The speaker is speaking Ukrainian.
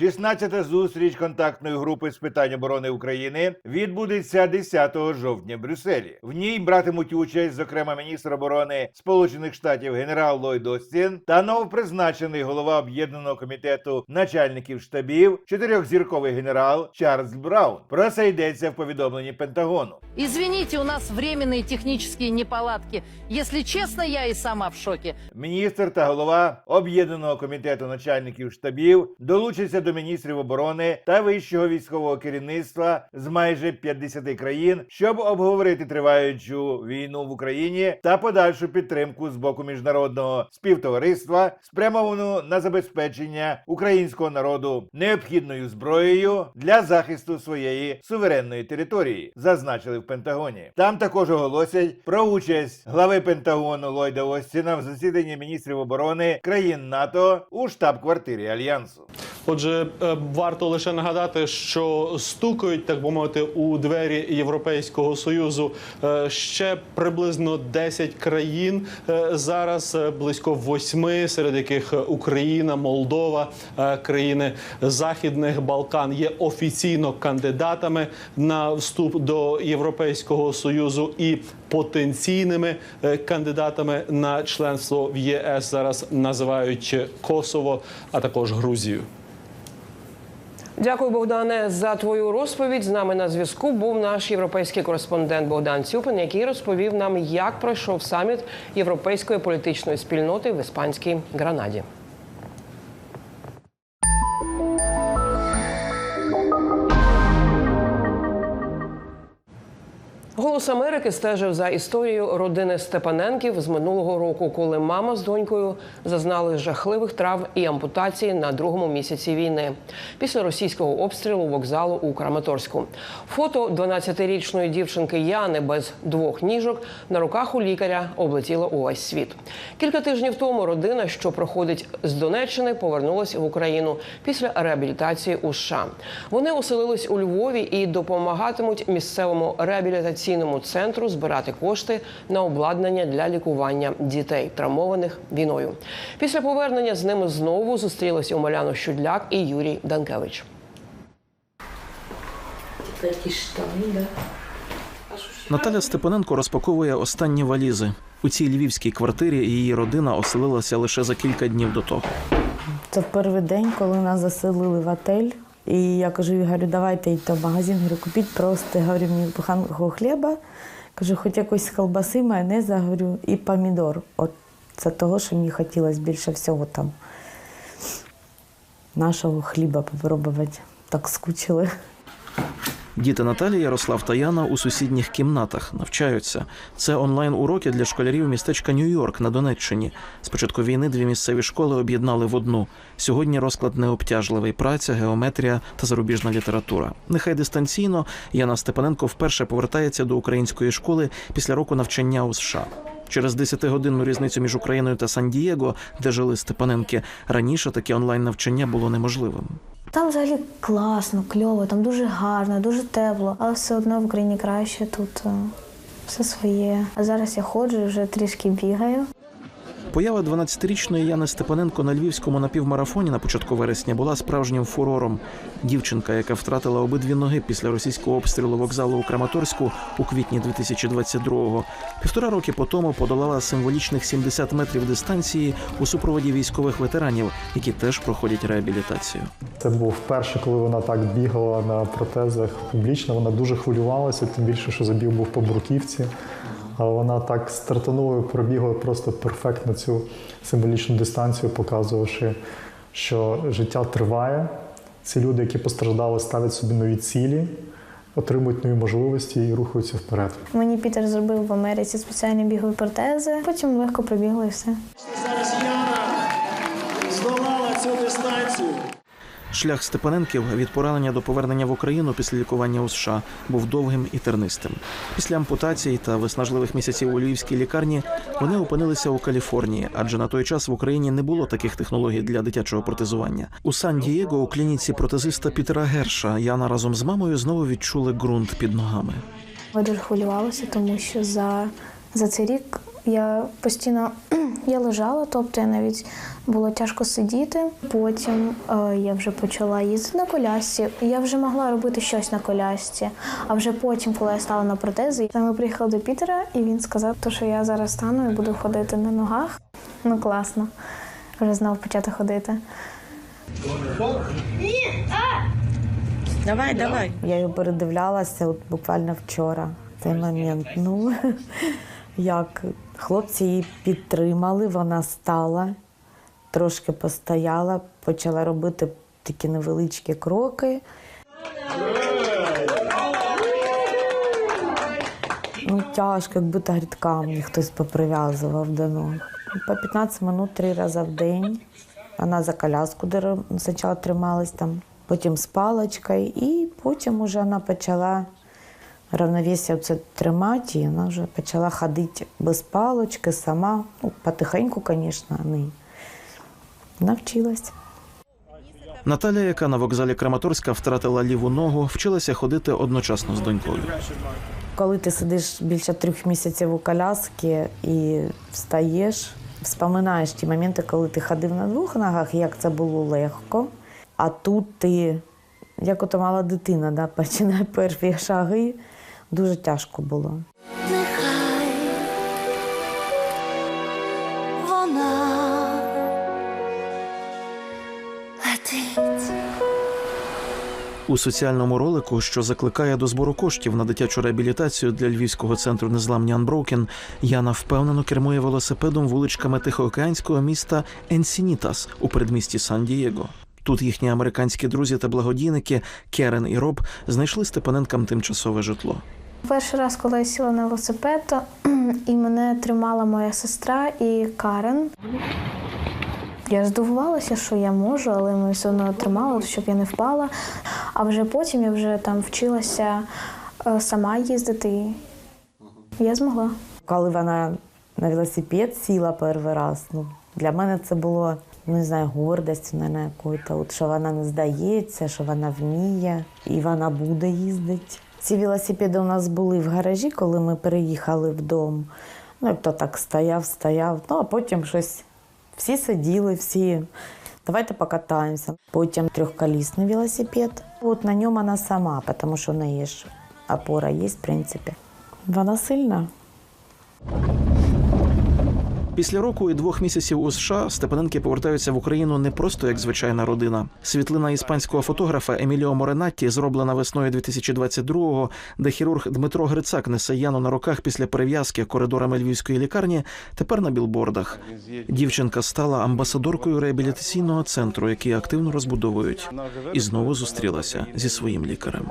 16-та зустріч контактної групи з питань оборони України відбудеться 10 жовтня в Брюсселі. В ній братимуть участь, зокрема, міністр оборони Сполучених Штатів генерал Ллойд Остін та новопризначений голова об'єднаного комітету начальників штабів, чотирьохзірковий генерал Чарльз Браун. Про це йдеться в повідомленні Пентагону. Извините, у нас временные технические неполадки. Если честно, я и сама в шоке. Міністр та голова об'єднаного комітету начальників штабів долучаться до міністрів оборони та вищого військового керівництва з майже 50 країн, щоб обговорити триваючу війну в Україні та подальшу підтримку з боку міжнародного співтовариства, спрямовану на забезпечення українського народу необхідною зброєю для захисту своєї суверенної території, зазначили в Пентагоні. Там також оголосять про участь глави Пентагону Ллойда Остіна в засіданні міністрів оборони країн НАТО у штаб-квартирі альянсу. Отже, е, варто лише нагадати, що стукають, так би мовити, у двері Європейського союзу е, ще приблизно 10 країн. Е, Зараз близько восьми, серед яких Україна, Молдова, країни Західних Балкан є офіційно кандидатами на вступ до Європейського союзу і потенційними кандидатами на членство в ЄС зараз називають Косово, а також Грузію. Дякую, Богдане, за твою розповідь. З нами на зв'язку був наш європейський кореспондент Богдан Цюпин, який розповів нам, як пройшов саміт європейської політичної спільноти в іспанській Гранаді. Голос Америки стежив за історією родини Степаненків з минулого року, коли мама з донькою зазнали жахливих травм і ампутації на другому місяці війни після російського обстрілу вокзалу у Краматорську. Фото 12-річної дівчинки Яни без двох ніжок на руках у лікаря облетіло увесь світ. Кілька тижнів тому родина, що проходить з Донеччини, повернулася в Україну після реабілітації у США. Вони оселились у Львові і допомагатимуть місцевому реабілітаційному центру збирати кошти на обладнання для лікування дітей, травмованих війною. Після повернення з ними знову зустрілися Омеляно Щудляк і Юрій Данкевич. Такі штани, да? Наталя Степаненко розпаковує останні валізи. У цій львівській квартирі її родина оселилася лише за кілька днів до того. Це перший день, коли нас заселили в отель. І я кажу Ігорю, давайте йти в магазин. Говорю, купіть просто говорю, мені буханку хліба. Кажу, хоч якоїсь колбаси, майонеза, говорю, і помідор. От це того, що мені хотілося більше всього там. Нашого хліба попробувати. Так скучили. Діти Наталі, Ярослав та Яна у сусідніх кімнатах навчаються. Це онлайн-уроки для школярів містечка Нью-Йорк на Донеччині. З початку війни дві місцеві школи об'єднали в одну. Сьогодні розклад необтяжливий праця, геометрія та зарубіжна література. Нехай дистанційно Яна Степаненко вперше повертається до української школи після року навчання у США. Через 10-годинну різницю між Україною та Сан-Дієго, де жили Степаненки, раніше таке онлайн навчання було неможливим. Там взагалі класно, кльово, там дуже гарно, дуже тепло, але все одно в Україні краще тут е, все своє. А зараз я ходжу, вже трішки бігаю. Поява 12-річної Яни Степаненко на львівському напівмарафоні на початку вересня була справжнім фурором. Дівчинка, яка втратила обидві ноги після російського обстрілу вокзалу у Краматорську у квітні 2022-го, півтора роки по тому подолала символічних 70 метрів дистанції у супроводі військових ветеранів, які теж проходять реабілітацію. Це був вперше, коли вона так бігала на протезах публічно. Вона дуже хвилювалася, тим більше, що забіг був по бурківці. Але вона так стартанула і пробігла просто перфектно цю символічну дистанцію, показувавши, що життя триває. Ці люди, які постраждали, ставлять собі нові цілі, отримують нові можливості і рухаються вперед. Мені Пітер зробив в Америці спеціальні бігові протези, потім легко прибігли і все. Шлях Степаненків від поранення до повернення в Україну після лікування у США був довгим і тернистим. Після ампутації та виснажливих місяців у львівській лікарні вони опинилися у Каліфорнії, адже на той час в Україні не було таких технологій для дитячого протезування. У Сан-Дієго у клініці протезиста Пітера Герша Яна разом з мамою знову відчули ґрунт під ногами. Я дуже хвилювалася, тому що за, за цей рік Я постійно я лежала, тобто я навіть було тяжко сидіти. Потім е, я вже почала їздити на колясці. Я вже могла робити щось на колясці. А вже потім, коли я стала на протези, ми приїхали до Пітера, і він сказав, що я зараз стану і буду ходити на ногах. Ну класно, вже знов почати ходити. Давай, давай. Я його передивлялася от буквально вчора. Цей момент. Ну як хлопці її підтримали, вона стала, трошки постояла, почала робити такі невеличкі кроки. Ну, тяжко, як грідкам мені хтось поприв'язував до ног. По 15 минут три рази в день. Вона за коляску спочатку трималась там, потім з паличкою, і потім вже вона почала равновесие це тримати, і вона вже почала ходити без палички сама. Ну, потихеньку, звісно, не навчилась. Наталя, яка на вокзалі Краматорська втратила ліву ногу, вчилася ходити одночасно з донькою. Коли ти сидиш більше трьох місяців у коляскі і встаєш, вспоминаєш ті моменти, коли ти ходив на двох ногах, як це було легко. А тут ти, як ото мала дитина, да, починає перші шаги, дуже тяжко було. Нехай вона летить. У соціальному ролику, що закликає до збору коштів на дитячу реабілітацію для львівського центру незламні Unbroken, Яна впевнено кермує велосипедом вуличками тихоокеанського міста Енсінітас у передмісті Сан-Дієго. Тут їхні американські друзі та благодійники Керен і Роб знайшли Степаненкам тимчасове житло. Перший раз, коли я сіла на велосипед, то, і мене тримала моя сестра і Карен. Я здивувалася, що я можу, але ми все одно тримали, щоб я не впала. А вже потім я вже там вчилася е, сама їздити. Я змогла. Коли вона на велосипед сіла перший раз, ну, для мене це було, не знаю, гордість, якою-то, от, що вона не здається, що вона вміє і вона буде їздити. Ці велосипеди у нас були в гаражі, коли ми переїхали в дом. Ну, як то так стояв, стояв. Ну, а потім щось всі сиділи, всі. Давайте покатаємося. Потім трьохколісний велосипед. От на ньому вона сама, тому що в неї ж опора є, в принципі. Вона сильна. Після року і двох місяців у США Степаненки повертаються в Україну не просто як звичайна родина. Світлина іспанського фотографа Еміліо Моренатті, зроблена весною 2022-го, де хірург Дмитро Грицак несе Яну на руках після перев'язки коридорами львівської лікарні, тепер на білбордах. Дівчинка стала амбасадоркою реабілітаційного центру, який активно розбудовують, і знову зустрілася зі своїм лікарем.